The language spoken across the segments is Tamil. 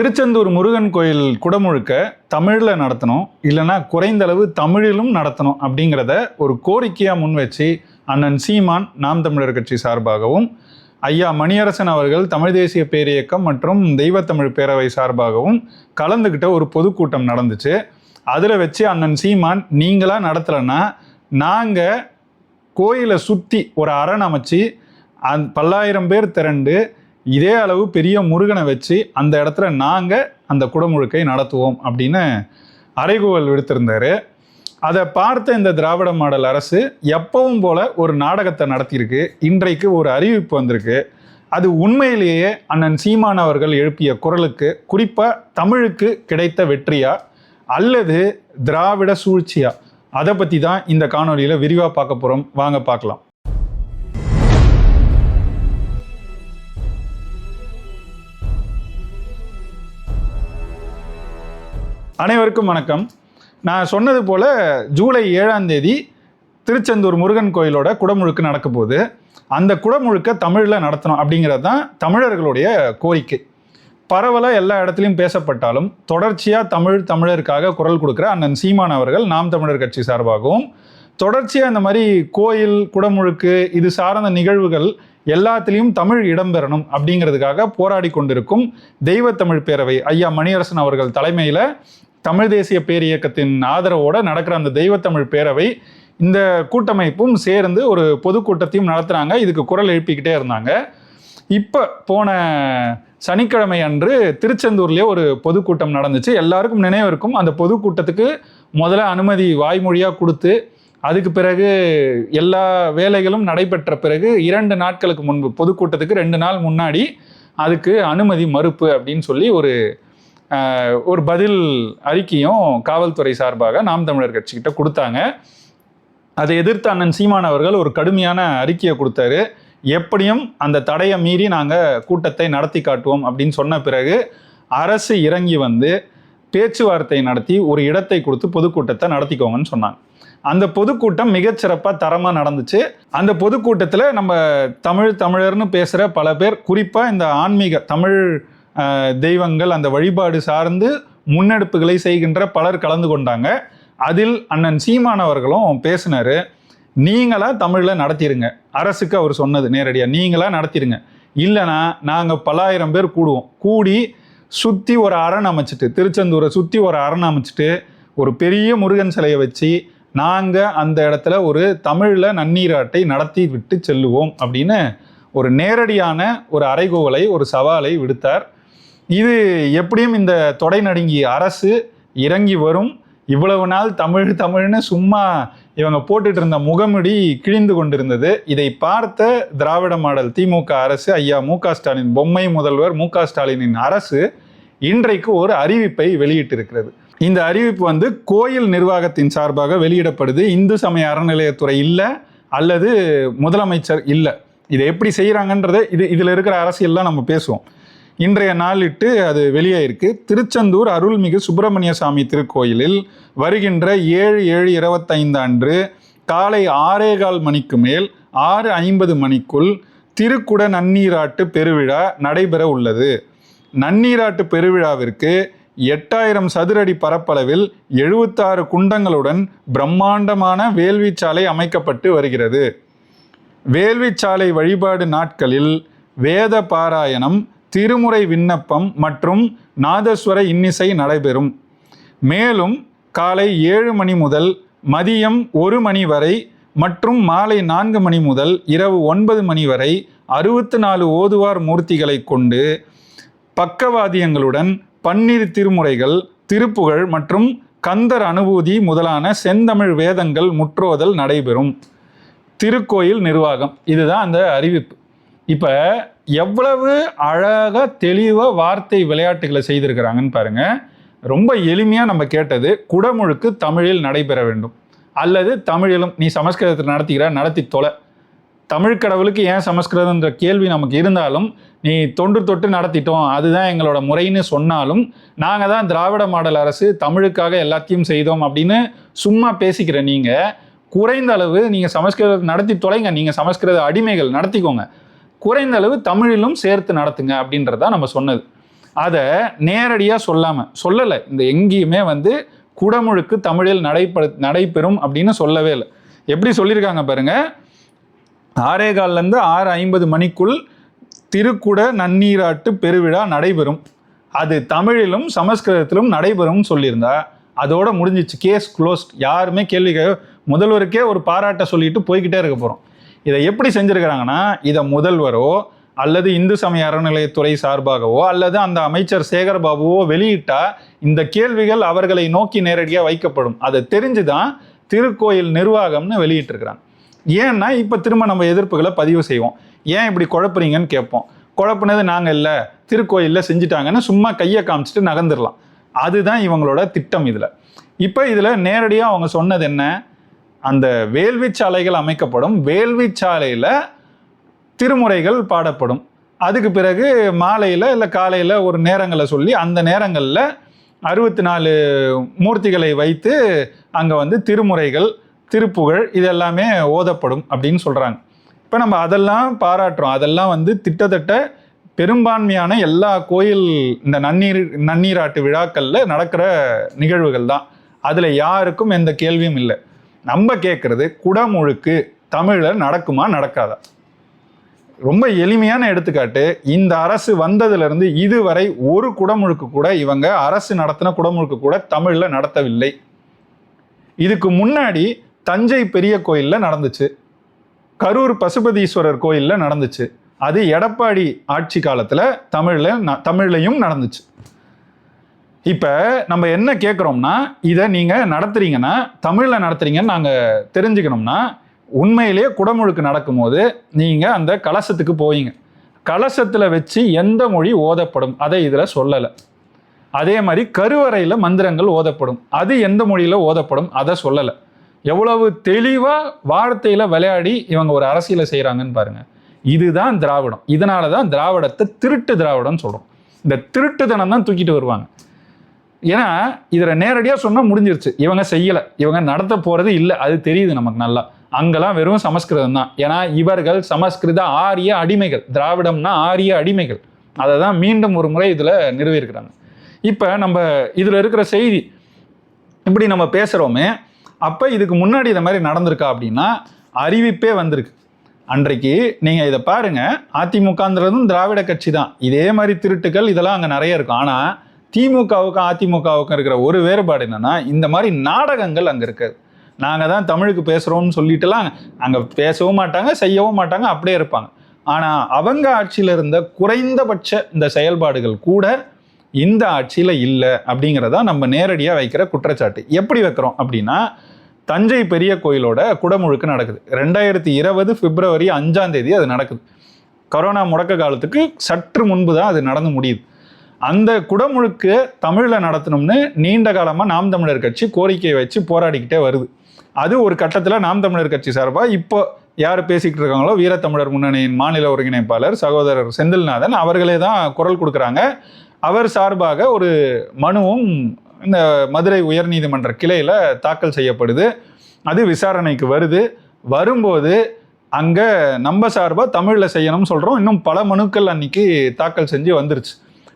திருச்செந்தூர் முருகன் கோயில் குடமுழுக்க தமிழில் நடத்தணும். இல்லைன்னா குறைந்தளவு தமிழிலும் நடத்தணும் அப்படிங்கிறத ஒரு கோரிக்கையாக முன் வச்சு அண்ணன் சீமான் நாம் தமிழர் கட்சி சார்பாகவும் ஐயா மணியரசன் அவர்கள் தமிழ் தேசிய பேரியக்கம் மற்றும் தெய்வத்தமிழ் பேரவை சார்பாகவும் கலந்துக்கிட்ட ஒரு பொதுக்கூட்டம் நடந்துச்சு. அதில் வச்சு அண்ணன் சீமான் நீங்களாக நடத்தலைன்னா நாங்கள் கோயிலை சுற்றி ஒரு அரண் அமைச்சு அந் பல்லாயிரம் பேர் திரண்டு இதே அளவு பெரிய முருகனை வச்சு அந்த இடத்துல நாங்கள் அந்த குடமுழுக்கை நடத்துவோம் அப்படின்னு அறைகூவல் விடுத்திருந்தாரு. அதை பார்த்த இந்த திராவிட மாடல் அரசு எப்பவும் போல ஒரு நாடகத்தை நடத்தியிருக்கு. இன்றைக்கு ஒரு அறிவிப்பு வந்திருக்கு. அது உண்மையிலேயே அண்ணன் சீமான் அவர்கள் எழுப்பிய குரலுக்கு குறிப்பாக தமிழுக்கு கிடைத்த வெற்றியா அல்லது திராவிட சூழ்ச்சியா? அதை பற்றி தான் இந்த காணொலியில் விரிவாக பார்க்க போகிறோம் வாங்க பார்க்கலாம். அனைவருக்கும் வணக்கம். நான் சொன்னது போல் ஜூலை ஏழாம் தேதி திருச்செந்தூர் முருகன் கோயிலோட குடமுழுக்கு நடக்க போகுது. அந்த குடமுழுக்க தமிழில் நடத்தணும் அப்படிங்கிறது தான் தமிழர்களுடைய கோரிக்கை. பரவலாக எல்லா இடத்துலையும் பேசப்பட்டாலும் தொடர்ச்சியாக தமிழ் தமிழருக்காக குரல் கொடுக்குற அண்ணன் சீமான் அவர்கள் நாம் தமிழர் கட்சி சார்பாகவும் தொடர்ச்சியாக இந்த மாதிரி கோயில் குடமுழுக்கு இது சார்ந்த நிகழ்வுகள் எல்லாத்துலேயும் தமிழ் இடம்பெறணும் அப்படிங்கிறதுக்காக போராடி கொண்டிருக்கும் தெய்வத்தமிழ் பேரவை ஐயா மணியரசன் அவர்கள் தலைமையில் தமிழ் தேசிய பேரியக்கத்தின் ஆதரவோட நடக்கிற அந்த தெய்வத்தமிழ் பேரவை இந்த கூட்டமைப்பும் சேர்ந்து ஒரு பொதுக்கூட்டத்தையும் நடத்துகிறாங்க இதுக்கு குரல் எழுப்பிக்கிட்டே இருந்தாங்க. இப்போ போன சனிக்கிழமை அன்று திருச்செந்தூர்லேயே ஒரு பொதுக்கூட்டம் நடந்துச்சு. எல்லாருக்கும் நினைவு இருக்கும். அந்த பொதுக்கூட்டத்துக்கு முதல்ல அனுமதி வாய்மொழியாக கொடுத்து அதுக்கு பிறகு எல்லா வேலைகளும் நடைபெற்ற பிறகு இரண்டு நாட்களுக்கு முன்பு பொதுக்கூட்டத்துக்கு ரெண்டு நாள் முன்னாடி அதுக்கு அனுமதி மறுப்பு அப்படின்னு சொல்லி ஒரு ஒரு பதில் அறிக்கையும் காவல்துறை சார்பாக நாம் தமிழர் கட்சிக்கிட்ட கொடுத்தாங்க. அதை எதிர்த்து அண்ணன் சீமான் அவர்கள் ஒரு கடுமையான அறிக்கையை கொடுத்தாரு. எப்படியும் அந்த தடையை மீறி நாங்கள் கூட்டத்தை நடத்தி காட்டுவோம் அப்படின்னு சொன்ன பிறகு அரசு இறங்கி வந்து பேச்சுவார்த்தை நடத்தி ஒரு இடத்தை கொடுத்து பொதுக்கூட்டத்தை நடத்திக்கோங்கன்னு சொன்னாங்க. அந்த பொதுக்கூட்டம் மிகச்சிறப்பாக தரமாக நடந்துச்சு. அந்த பொதுக்கூட்டத்தில் நம்ம தமிழ் தமிழர்னு பேசுகிற பல பேர் குறிப்பாக இந்த ஆன்மீக தமிழ் தெய்வங்கள் அந்த வழிபாடு சார்ந்து முன்னெடுப்புகளை செய்கின்ற பலர் கலந்து கொண்டாங்க. அதில் அண்ணன் சீமானவர்களும் பேசினார் நீங்களாக தமிழில் நடத்திடுங்க அரசுக்கு அவர் சொன்னது நேரடியாக நீங்களாக நடத்திடுங்க இல்லைனா நாங்கள் பல்லாயிரம் பேர் கூடுவோம். கூடி சுற்றி ஒரு அரண் அமைச்சிட்டு திருச்செந்தூரை சுற்றி ஒரு அரண் அமைச்சிட்டு ஒரு பெரிய முருகன் சிலையை வச்சு நாங்கள் அந்த இடத்துல ஒரு தமிழில் நன்னீராட்டை நடத்தி விட்டு செல்லுவோம் அப்படின்னு ஒரு நேரடியான ஒரு அறைகோவலை ஒரு சவாலை விடுத்தார். இது எப்படியும் இந்த தொடை நடுங்கிய அரசு இறங்கி வரும். இவ்வளவு நாள் தமிழ் தமிழ்னு சும்மா இவங்க போட்டுட்டு இருந்த முகமுடி கிழிந்து கொண்டிருந்தது. இதை பார்த்த திராவிட மாடல் திமுக அரசு ஐயா மு ஸ்டாலின் பொம்மை முதல்வர் மு ஸ்டாலினின் அரசு இன்றைக்கு ஒரு அறிவிப்பை வெளியிட்டிருக்கிறது. இந்த அறிவிப்பு வந்து கோயில் நிர்வாகத்தின் சார்பாக வெளியிடப்படுது. இந்து சமய அறநிலையத்துறை இல்லை அல்லது முதலமைச்சர் இல்லை. இதை எப்படி செய்கிறாங்கன்றதை இது இதில் இருக்கிற அரசியல்லாம் நம்ம பேசுவோம். இன்றைய நாளிட்டு அது வெளியே இருக்கு திருச்செந்தூர் அருள்மிகு சுப்பிரமணிய சாமி திருக்கோயிலில் வருகின்ற ஏழு ஏழு இருபத்தைந்து அன்று காலை ஆறே கால் மணிக்கு மேல் ஆறு ஐம்பது மணிக்குள் திருக்குட நன்னீராட்டு பெருவிழா நடைபெற உள்ளது. நன்னீராட்டு பெருவிழாவிற்கு எட்டாயிரம் சதுரடி பரப்பளவில் எழுபத்தாறு குண்டங்களுடன் பிரம்மாண்டமான வேள்விச்சாலை அமைக்கப்பட்டு வருகிறது. வேள்விச்சாலை வழிபாடு நாட்களில் வேத பாராயணம் திருமுறை விண்ணப்பம் மற்றும் நாதஸ்வர இன்னிசை நடைபெறும். மேலும் காலை ஏழு மணி முதல் மதியம் ஒரு மணி வரை மற்றும் மாலை நான்கு மணி முதல் இரவு ஒன்பது மணி வரை அறுபத்து நாலு ஓதுவார் மூர்த்திகளை கொண்டு பக்கவாதியங்களுடன் பன்னிரு திருமுறைகள் திருப்புகழ் மற்றும் கந்தர் அனுபூதி முதலான செந்தமிழ் வேதங்கள் முற்றோதல் நடைபெறும். திருக்கோயில் நிர்வாகம். இதுதான் அந்த அறிவிப்பு. இப்போ எவ்வளவு அழகாக தெளிவாக வார்த்தை விளையாட்டுகளை செய்திருக்கிறாங்கன்னு பாருங்க. ரொம்ப எளிமையாக நம்ம கேட்டது குடமுழுக்கு தமிழில் நடைபெற வேண்டும். அல்லது தமிழிலும் நீ சமஸ்கிருதத்தில் நடத்திக்கிற நடத்தி தொலை. தமிழ் கடவுளுக்கு ஏன் சமஸ்கிருதம்ன்ற கேள்வி நமக்கு இருந்தாலும் நீ தொன்று தொட்டு நடத்திட்டோம் அதுதான் எங்களோட முறைன்னு சொன்னாலும் நாங்கள் தான் திராவிட மாடல் அரசு தமிழுக்காக எல்லாத்தையும் செய்தோம் அப்படின்னு சும்மா பேசிக்கிற நீங்கள் குறைந்த அளவு நீங்கள் சமஸ்கிருதம் நடத்தி தொலைங்க. நீங்கள் சமஸ்கிருத அடிமைகள் நடத்திக்கோங்க. குறைந்த அளவு தமிழிலும் சேர்த்து நடத்துங்க அப்படின்றத நம்ம சொன்னது. அதை நேரடியாக சொல்லாமல் சொல்லலை. இந்த எங்கேயுமே வந்து குடமுழுக்கு தமிழில் நடைபெற நடைபெறும் அப்படின்னு சொல்லவே இல்லை. எப்படி சொல்லியிருக்காங்க பாருங்க? ஆறே கால்லேருந்து ஆறு ஐம்பது மணிக்குள் திருக்குட நன்னீராட்டு பெருவிழா நடைபெறும். அது தமிழிலும் சமஸ்கிருதத்திலும் நடைபெறும்னு சொல்லியிருந்தா அதோட முடிஞ்சிச்சு. Case closed. யாருமே கேள்வி முதல்வருக்கே ஒரு பாராட்ட சொல்லிட்டு போய்கிட்டே இருக்க போகிறோம் இதை எப்படி செஞ்சுருக்கிறாங்கன்னா இதை முதல்வரோ அல்லது இந்து சமய அறநிலையத்துறை சார்பாகவோ அல்லது அந்த அமைச்சர் சேகர் பாபுவோ வெளியிட்டா இந்த கேள்விகள் அவர்களை நோக்கி நேரடியாக வைக்கப்படும். அதை தெரிஞ்சு தான் திருக்கோயில் நிர்வாகம்னு வெளியிட்டிருக்கிறாங்க ஏன்னா இப்போ திரும்ப நம்ம எதிர்ப்புகளை பதிவு செய்வோம். ஏன் இப்படி குழப்புறீங்கன்னு கேட்போம். குழப்புனது நாங்கள் இல்லை திருக்கோயிலில் செஞ்சுட்டாங்கன்னு சும்மா கையை காமிச்சிட்டு நகர்ந்துடலாம். அதுதான் இவங்களோட திட்டம் இதில். இப்போ இதில் நேரடியாக அவங்க சொன்னது என்ன? அந்த வேள்வி சாலைகள் அமைக்கப்படும். வேள்வி சாலையில் திருமுறைகள் பாடப்படும். அதுக்கு பிறகு மாலையில் இல்லை காலையில் ஒரு நேரங்களை சொல்லி அந்த நேரங்களில் அறுபத்தி நாலு மூர்த்திகளை வைத்து அங்கே வந்து திருமுறைகள் திருப்புகழ் இதெல்லாமே ஓதப்படும் அப்படின்னு சொல்கிறாங்க இப்போ நம்ம அதெல்லாம் பாராட்டுறோம். அதெல்லாம் வந்து திட்டத்தட்ட பெரும்பான்மையான எல்லா கோயில் இந்த நன்னீர் நன்னீராட்டு விழாக்களில் நடக்கிற நிகழ்வுகள் தான். அதில் யாருக்கும் எந்த கேள்வியும் இல்லை. நம்ம கேட்குறது குடமுழுக்கு தமிழில் நடக்குமா நடக்காதா? ரொம்ப எளிமையான எடுத்துக்காட்டு இந்த அரசு வந்ததுலேருந்து இதுவரை ஒரு குடமுழுக்கு கூட இவங்க அரசு நடத்தின குடமுழுக்கு கூட தமிழில் நடத்தவில்லை. இதுக்கு முன்னாடி தஞ்சை பெரிய கோயிலில் நடந்துச்சு. கரூர் பசுபதீஸ்வரர் கோயிலில் நடந்துச்சு. அது எடப்பாடி ஆட்சி காலத்தில் தமிழில் ந- தமிழ்லையும் நடந்துச்சு. இப்போ நம்ம என்ன கேட்குறோம்னா இதை நீங்கள் நடத்துறீங்கன்னா தமிழில் நடத்துறீங்கன்னு நாங்கள் தெரிஞ்சுக்கணும்னா உண்மையிலேயே குடமுழுக்கு நடக்கும்போது நீங்கள் அந்த கலசத்துக்கு போவீங்க. கலசத்தில் வச்சு எந்த மொழி ஓதப்படும்? அதை இதில் சொல்லலை. அதே மாதிரி கருவறையில் மந்திரங்கள் ஓதப்படும். அது எந்த மொழியில் ஓதப்படும்? அதை சொல்லலை. எவ்வளவு தெளிவாக வார்த்தையில் விளையாடி இவங்க ஒரு அரசியலை செய்கிறாங்கன்னு பாருங்க. இதுதான் திராவிடம். இதனால தான் திராவிடத்தை திருட்டு திராவிடம்னு சொல்கிறோம் இந்த திருட்டுத்தனம் தான் தூக்கிட்டு வருவாங்க. ஏன்னா இதில் நேரடியாக சொன்னால் முடிஞ்சிருச்சு. இவங்க செய்யலை. இவங்க நடத்த போகிறது இல்லை. அது தெரியுது நமக்கு நல்லா. அங்கெல்லாம் வெறும் சமஸ்கிருதம் தான். ஏன்னா இவர்கள் சமஸ்கிருத ஆரிய அடிமைகள். திராவிடம்னா ஆரிய அடிமைகள். அதை தான் மீண்டும் ஒரு முறை இதில் நிறுவியிருக்கிறாங்க. இப்போ நம்ம இதில் இருக்கிற செய்தி இப்படி நம்ம பேசுகிறோமே அப்போ இதுக்கு முன்னாடி இந்த மாதிரி நடந்திருக்கா அப்படின்னா அறிவிப்பே வந்திருக்கு. அன்றைக்கு நீங்கள் இதை பாருங்க. அதிமுகன்றதும் திராவிட கட்சி தான். இதே மாதிரி திருட்டுகள் இதெல்லாம் அங்கே நிறைய இருக்கும். ஆனால் திமுகவுக்கும் அதிமுகவுக்கும் இருக்கிற ஒரு வேறுபாடு என்னென்னா இந்த மாதிரி நாடகங்கள் அங்கே இருக்காது நாங்கள் தான் தமிழுக்கு பேசுகிறோம்னு சொல்லிட்டுலாம் அங்கே பேசவும் மாட்டாங்க செய்யவும் மாட்டாங்க அப்படியே இருப்பாங்க. ஆனால் அவங்க ஆட்சியில் இருந்த குறைந்தபட்ச இந்த செயல்பாடுகள் கூட இந்த ஆட்சியில் இல்லை அப்படிங்கிறதா நம்ம நேரடியாக வைக்கிற குற்றச்சாட்டு. எப்படி வைக்கிறோம் அப்படின்னா தஞ்சை பெரிய கோயிலோட குடமுழுக்கு நடக்குது. ரெண்டாயிரத்தி இருபது பிப்ரவரி அஞ்சாம் தேதி அது நடக்குது. கொரோனா முடக்க காலத்துக்கு சற்று முன்பு தான் அது நடந்து முடியுது. அந்த குடமுழுக்கு தமிழில் நடத்தணும்னு நீண்ட காலமாக நாம் தமிழர் கட்சி கோரிக்கையை வச்சு போராடிக்கிட்டே வருது. அது ஒரு கட்டத்தில் நாம் தமிழர் கட்சி சார்பாக இப்போ யார் பேசிக்கிட்டு இருக்காங்களோ வீரத்தமிழர் முன்னணியின் மாநில ஒருங்கிணைப்பாளர் சகோதரர் செந்தில்நாதன் அவர்களே தான் குரல் கொடுக்குறாங்க. அவர் சார்பாக ஒரு மனுவும் இந்த மதுரை உயர்நீதிமன்ற கிளையில் தாக்கல் செய்யப்படுது. அது விசாரணைக்கு வருது. வரும்போது அங்கே நம்ம சார்பாக தமிழில் செய்யணும்னு சொல்கிறோம் இன்னும் பல மனுக்கள் அன்னைக்கு தாக்கல் செஞ்சு வந்துருச்சு.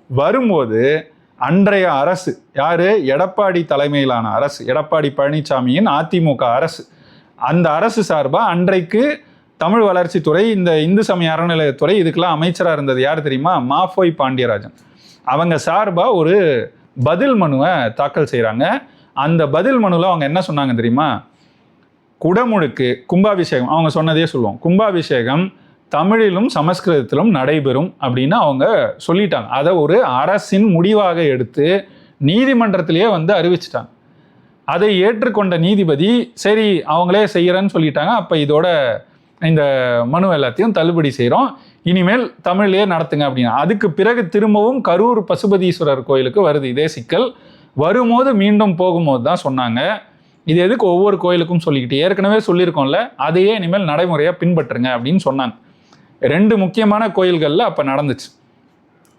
வரும்போது அன்றைய அரசு யார்? எடப்பாடி தலைமையிலான அரசு எடப்பாடி பழனிசாமியின் அதிமுக அரசு. அந்த அரசு சார்பாக அன்றைக்கு தமிழ் வளர்ச்சித்துறை இந்த இந்து சமய அறநிலையத்துறை இதுக்கெல்லாம் அமைச்சராக இருந்தது யார் தெரியுமா? மாஃபோய் பாண்டியராஜன். அவங்க சார்பாக ஒரு பதில் மனுவை தாக்கல் செய்கிறாங்க அந்த பதில் மனுவில் அவங்க என்ன சொன்னாங்க தெரியுமா? குடமுழுக்கு கும்பாபிஷேகம் அவங்க சொன்னதே சொல்லுவோம். கும்பாபிஷேகம் தமிழிலும் சமஸ்கிருதத்திலும் நடைபெறும் அப்படின்னு அவங்க சொல்லிட்டாங்க. அதை ஒரு அரசின் முடிவாக எடுத்து நீதிமன்றத்திலேயே வந்து அறிவிச்சிட்டாங்க. அதை ஏற்றுக்கொண்ட நீதிபதி சரி அவங்களே செய்கிறேன்னு சொல்லிட்டாங்க. அப்போ இதோட இந்த மனு எல்லாத்தையும் தள்ளுபடி செய்கிறோம் இனிமேல் தமிழ்லேயே நடத்துங்க அப்படின்னா. அதுக்கு பிறகு திரும்பவும் கரூர் பசுபதீஸ்வரர் கோயிலுக்கு வருது இதே சிக்கல். வரும்போது மீண்டும் போகும்போது தான் சொன்னாங்க. இது எதுக்கு ஒவ்வொரு கோயிலுக்கும் சொல்லிக்கிட்டு? ஏற்கனவே சொல்லியிருக்கோம்ல. அதையே இனிமேல் நடைமுறையாக பின்பற்றுங்க அப்படின்னு சொன்னாங்க. ரெண்டு முக்கியமான கோயில்களில் அப்போ நடந்துச்சு.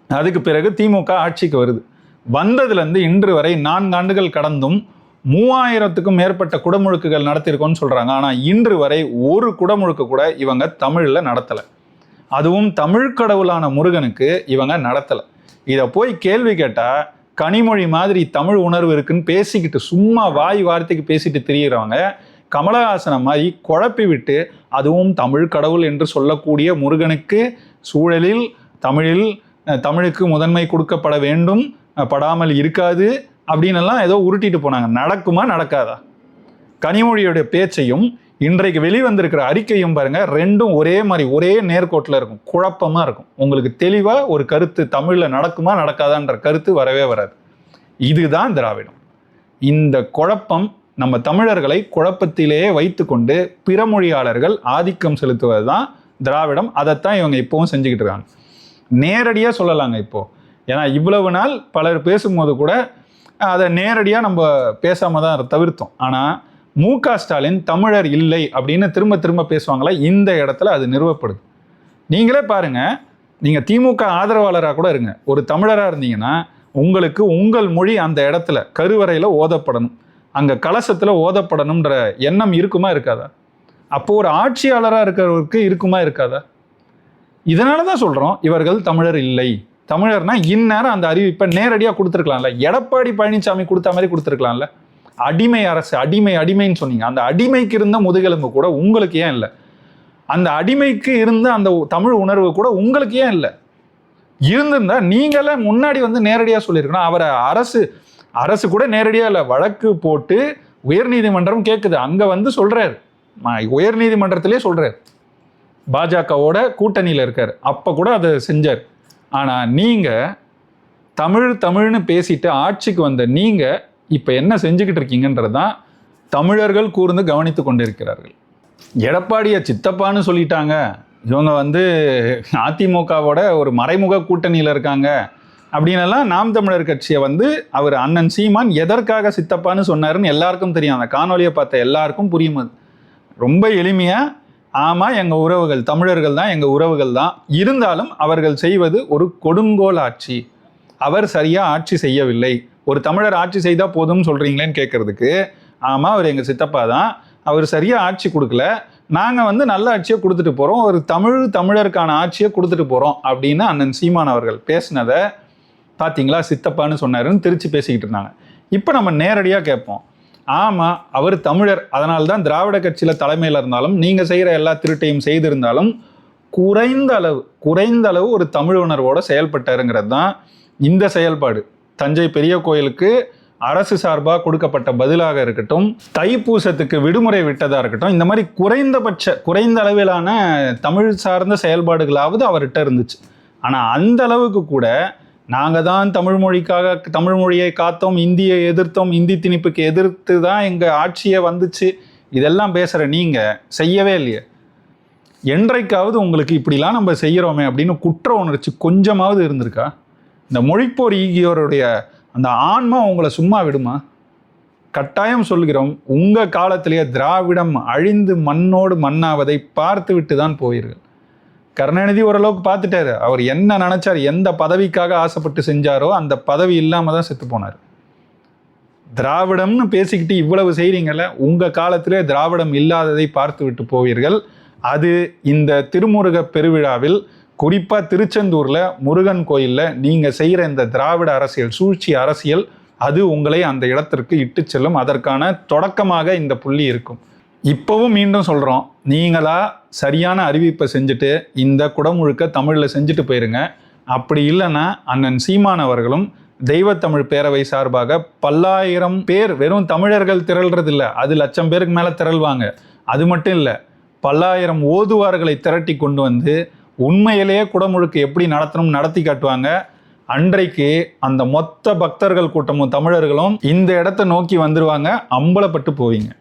அதுக்கு பிறகு திமுக ஆட்சிக்கு வருது. வந்ததுலேருந்து இன்று வரை நான்கு ஆண்டுகள் கடந்தும் மூவாயிரத்துக்கும் மேற்பட்ட குடமுழுக்குகள் நடத்தியிருக்கோன்னு சொல்கிறாங்க ஆனால் இன்று வரை ஒரு குடமுழுக்கு கூட இவங்க தமிழில் நடத்தலை. அதுவும் தமிழ் கடவுளான முருகனுக்கு இவங்க நடத்தலை. இதை போய் கேள்வி கேட்டால் கனிமொழி மாதிரி தமிழ் உணர்வு இருக்குன்னு பேசிக்கிட்டு சும்மா வாய் வார்த்தைக்கு பேசிட்டு திரியிறவங்க கமலஹாசனை மாதிரி குழப்பி விட்டு அதுவும் தமிழ் கடவுள் என்று சொல்லக்கூடிய முருகனுக்கு சூழலில் தமிழில் தமிழுக்கு முதன்மை கொடுக்கப்பட வேண்டும் படாமல் இருக்காது அப்படின்னெல்லாம் ஏதோ உருட்டிட்டு போனாங்க. நடக்குமா நடக்காதா? கனிமொழியோட பேச்சையும் இன்றைக்கு வெளிவந்திருக்கிற அறிக்கையும் பாருங்க ரெண்டும் ஒரே மாதிரி ஒரே நேர்கோட்டில் இருக்கும். குழப்பமாக இருக்கும். உங்களுக்கு தெளிவாக ஒரு கருத்து தமிழில் நடக்குமா நடக்காதான்ற கருத்து வரவே வராது. இதுதான் திராவிடம். இந்த குழப்பம் நம்ம தமிழர்களை குழப்பத்திலேயே வைத்துக்கொண்டு பிற மொழியாளர்கள் ஆதிக்கம் செலுத்துவது தான் திராவிடம். அதைத்தான் இவங்க இப்போவும் செஞ்சுக்கிட்டு இருக்காங்க. நேரடியாக சொல்லலாங்க இப்போது ஏன்னா இவ்வளவு நாள் பலர் பேசும்போது கூட அதை நேரடியாக நம்ம பேசாமல் தான் தவிர்த்தோம். ஆனால் மு க ஸ்டாலின் தமிழர் இல்லை அப்படின்னு திரும்ப திரும்ப பேசுவாங்களா? இந்த இடத்துல அது நிறுவப்படுது. நீங்களே பாருங்கள் நீங்கள் திமுக ஆதரவாளராக கூட இருங்க. ஒரு தமிழராக இருந்தீங்கன்னா உங்களுக்கு உங்கள் மொழி அந்த இடத்துல கருவறையில் ஓதப்படணும். அங்கே கலசத்தில் ஓதப்படணுன்ற எண்ணம் இருக்குமா இருக்காதா? அப்போது ஒரு ஆட்சியாளராக இருக்கிறவருக்கு இருக்குமா இருக்காதா? இதனால தான் சொல்கிறோம் இவர்கள் தமிழர் இல்லை. தமிழர்னா இந்நேரம் அந்த அறிவிப்பை நேரடியாக கொடுத்துருக்கலாம்ல. எடப்பாடி பழனிசாமி கொடுத்த மாதிரி கொடுத்துருக்கலாம்ல. அடிமை அரசு அடிமை அடிமைன்னு சொன்னீங்க. அந்த அடிமைக்கு இருந்த முதுகெலும்பு கூட உங்களுக்கு ஏன் இல்லை? அந்த அடிமைக்கு இருந்த அந்த தமிழ் உணர்வு கூட உங்களுக்கு ஏன் இல்லை? இருந்திருந்தா நீங்களே முன்னாடி வந்து நேரடியாக சொல்லியிருக்கணும். அவரை அரசு அரசு கூட நேரடியாக இல்லை வழக்கு போட்டு உயர்நீதிமன்றம் கேட்குது அங்கே வந்து சொல்கிறார் உயர்நீதிமன்றத்திலே சொல்கிறார் பாஜகவோட கூட்டணியில் இருக்கார். அப்போ கூட அதை செஞ்சார். ஆனால் நீங்கள் தமிழ் தமிழ்னு பேசிட்டு ஆட்சிக்கு வந்த நீங்கள் இப்போ என்ன செஞ்சுக்கிட்டு இருக்கீங்கன்றது தான் தமிழர்கள் கூர்ந்து கவனித்து கொண்டிருக்கிறார்கள். எடப்பாடியை சித்தப்பான்னு சொல்லிட்டாங்க. இவங்க வந்து அதிமுகவோட ஒரு மறைமுக கூட்டணியில் இருக்காங்க. அப்படின்னெல்லாம் நாம் தமிழர் கட்சியை வந்து அவர் அண்ணன் சீமான் எதற்காக சித்தப்பான்னு சொன்னாருன்னு எல்லாருக்கும் தெரியும். அந்த காணொலியை பார்த்த எல்லாருக்கும் புரியும் அது. ரொம்ப எளிமையாக ஆமாம் எங்கள் உறவுகள் தமிழர்கள் தான் எங்கள் உறவுகள் தான். இருந்தாலும் அவர்கள் செய்வது ஒரு கொடுங்கோல் ஆட்சி. அவர் சரியாக ஆட்சி செய்யவில்லை. ஒரு தமிழர் ஆட்சி செய்தால் போதும்னு சொல்கிறீங்களேன்னு கேட்குறதுக்கு ஆமாம் அவர் எங்கள் சித்தப்பா தான். அவர் சரியாக ஆட்சி கொடுக்கல. நாங்கள் வந்து நல்ல ஆட்சியை கொடுத்துட்டு போகிறோம் ஒரு தமிழ் தமிழருக்கான ஆட்சியை கொடுத்துட்டு போகிறோம் அப்படின்னு அண்ணன் சீமான் அவர்கள் பேசினதை பார்த்தீங்களா சித்தப்பான்னு சொன்னாருன்னு திருச்சி பேசிக்கிட்டு இருந்தாங்க. இப்போ நம்ம நேரடியாக கேட்போம். ஆமாம் அவர் தமிழர். அதனால தான் திராவிட கட்சியில் தலைமையில் இருந்தாலும் நீங்கள் செய்கிற எல்லா திருட்டையும் செய்திருந்தாலும் குறைந்த அளவு குறைந்த அளவு ஒரு தமிழ் உணர்வோடு செயல்பட்டாருங்கிறது தான் இந்த செயல்பாடு. தஞ்சை பெரிய கோயிலுக்கு அரசு சார்பாக கொடுக்கப்பட்ட பதிலாக இருக்கட்டும் தைப்பூசத்துக்கு விடுமுறை விட்டதாக இருக்கட்டும் இந்த மாதிரி குறைந்தபட்ச குறைந்த அளவிலான தமிழ் சார்ந்த செயல்பாடுகளாவது அவர்கிட்ட இருந்துச்சு. ஆனால் அந்த அளவுக்கு கூட நாங்கள் தான் தமிழ் மொழிக்காக தமிழ் மொழியை காத்தோம் இந்தியை எதிர்த்தோம் இந்தி திணிப்புக்கு எதிர்த்து தான் எங்கள் ஆட்சியே வந்துச்சு. இதெல்லாம் பேசுகிற நீங்கள் செய்யவே இல்லையே. என்றைக்காவது உங்களுக்கு இப்படிலாம் நம்ம செய்கிறோமே அப்படின்னு குற்ற உணர்ச்சி கொஞ்சமாவது இருந்திருக்கா? இந்த மொழிப்போர் ஈகியோருடைய அந்த ஆன்மா உங்களை சும்மா விடுமா? கட்டாயம் சொல்கிறோம் உங்கள் காலத்திலேயே திராவிடம் அழிந்து மண்ணோடு மண்ணாவதை பார்த்து விட்டு தான் போவீர்கள். கருணாநிதி ஓரளவுக்கு பார்த்துட்டாரு. அவர் என்ன நினைச்சார் எந்த பதவிக்காக ஆசைப்பட்டு செஞ்சாரோ அந்த பதவி இல்லாமல் தான் செத்து போனார். திராவிடம்னு பேசிக்கிட்டு இவ்வளவு செய்கிறீங்கள உங்கள் காலத்திலே திராவிடம் இல்லாததை பார்த்து விட்டு போவீர்கள். அது இந்த திருமுருக பெருவிழாவில் குறிப்பாக திருச்செந்தூரில் முருகன் கோயிலில் நீங்கள் செய்கிற இந்த திராவிட அரசியல் சூழ்ச்சி அரசியல் அது உங்களை அந்த இடத்திற்கு இட்டு செல்லும். அதற்கான தொடக்கமாக இந்த புள்ளி இருக்கும். இப்போவும் மீண்டும் சொல்கிறோம் நீங்களாக சரியான அறிவிப்பை செஞ்சுட்டு இந்த குடமுழுக்க தமிழில் செஞ்சுட்டு போயிருங்க. அப்படி இல்லைன்னா அண்ணன் சீமான் அவர்களும் தெய்வத்தமிழ் பேரவை சார்பாக பல்லாயிரம் பேர் வெறும் தமிழர்கள் திரள்றது இல்லை அது லட்சம் பேருக்கு மேலே திரள்வாங்க. அது மட்டும் இல்லை பல்லாயிரம் ஓதுவார்களை திரட்டி கொண்டு வந்து உண்மையிலேயே குடமுழுக்கு எப்படி நடத்தணும் நடத்தி காட்டுவாங்க? அன்றைக்கு அந்த மொத்த பக்தர்கள் கூட்டமும் தமிழர்களும் இந்த இடத்த நோக்கி வந்துடுவாங்க அம்பலப்பட்டு போவீங்க.